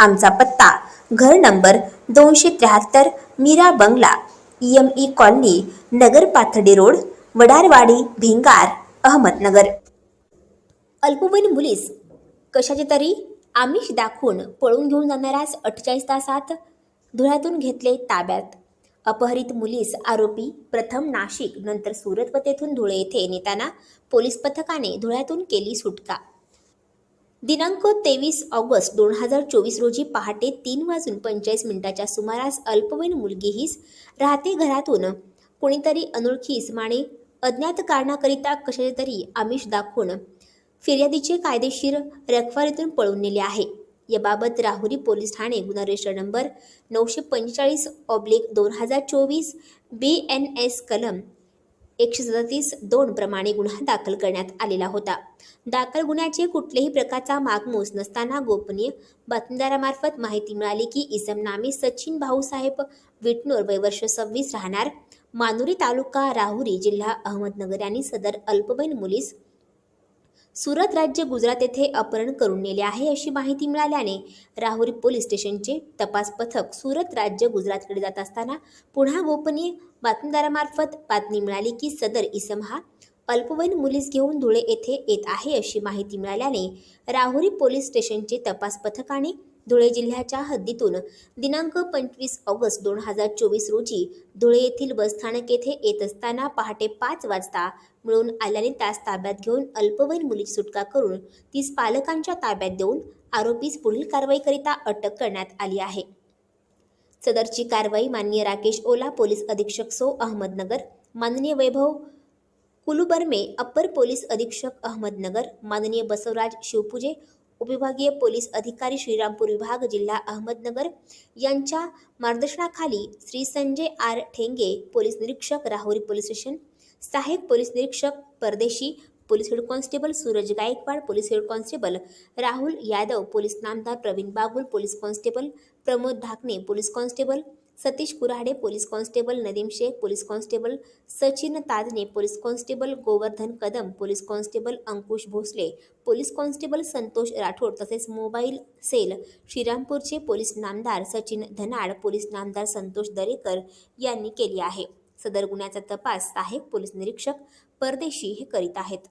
आमचा पत्ता घर नंबर दोनशे त्र्याहत्तर मीरा बंगला एम ई कॉलनी नगर पाथडी रोड वडारवाडी भिंगार अहमदनगर. अल्पवयीन मुलीस कशाचे तरी आमिष दाखवून पळून घेऊन जाणाऱ्यास अठ्ठेचाळीस तासात धुळ्यातून घेतले ताब्यात. अपहरित मुलीस आरोपी प्रथम नाशिक नंतर सुरत व तेथून धुळे येथे नेताना पोलीस पथकाने धुळ्यातून केली सुटका. दिनांक तेवीस ऑगस्ट दोन हजार चोवीस रोजी पहाटे तीन वाजून पंचेचाळीस मिनिटाच्या सुमारास अल्पवयीन मुलगी हीच राहते घरातून. कोणीतरी अनोळखी इस्माने अज्ञात कारणाकरिता कशाचे तरी आमिष दाखवून फिर्यादीचे कायदेशीर रखवालीतून पळून नेले आहे. याबाबत राहुरी पोलीस ठाणे गुन्हा रजिस्टर नंबर नऊशे पंचेचाळीस ऑब्लिक दोन हजार चोवीस बी एन एस कलम एकशे सदतीस दोन प्रमाणे गुन्हा दाखल करण्यात आलेला होता. दाखल गुन्ह्याचे कुठल्याही प्रकारचा मागमूस नसताना गोपनीय बातमीदारामार्फत माहिती मिळाली की इसम नामे सचिन भाऊसाहेब विटनोर वयवर्ष सव्वीस राहणार. मानुरी तालुका राहुरी जिल्हा अहमदनगर यांनी सदर अल्पवयीन मुलीस सुरत राज्य गुजरात येथे अपहरण करून नेले आहे अशी माहिती मिळाल्याने राहुरी पोलीस स्टेशनचे तपास पथक सुरत राज्य गुजरातकडे जात असताना पुन्हा गोपनीय बातमीदारामार्फत बातमी मिळाली की सदर इसम हा अल्पवयीन मुलीस घेऊन धुळे येथे येत आहे अशी माहिती मिळाल्याने राहुरी पोलीस स्टेशनचे तपास पथकाने धुळे जिल्ह्याच्या हद्दीतून दिनांक पंचवीस ऑगस्ट दोन हजार चोवीस रोजी धुळे येथील बसस्थानक येथे येत असताना पहाटे पाच वाजता मिळून आल्याने त्यास ताब्यात घेऊन अल्पवयीन मुलीची सुटका करून तीस पालकांच्या ताब्यात देऊन आरोपीस पुढील कारवाईकरिता अटक करण्यात आली आहे. सदरची कारवाई माननीय राकेश ओला पोलीस अधीक्षक सो अहमदनगर माननीय वैभव कुलुबर्मे अप्पर पोलीस अधीक्षक अहमदनगर माननीय बसवराज शिवपुजे उपविभागीय पोलीस अधिकारी श्रीरामपूर विभाग जिल्हा अहमदनगर यांच्या मार्गदर्शनाखाली श्री संजय आर ठेंगे पोलीस निरीक्षक राहुरी पोलीस स्टेशन सहाय्यक पोलीस निरीक्षक Pardeshi police head constable Suraj Gaikwad police head constable Rahul Yadav police नामदार Pravin Bagul police constable Pramod Dhakane police constable Satish Kurhade police constable Nadeem Shaikh police constable Sachin Tajane police constable Govardhan Kadam police constable Ankush Bhosale police constable Santosh Rathod तसेच mobile sale श्रीरामपूरचे police नामदार Sachin Dhanad police नामदार संतोष दरेकर यांनी केली आहे. सदर गुन्ह्याचा तपास सहाय्यक पोलीस निरीक्षक परदेशी हे करीत आहेत.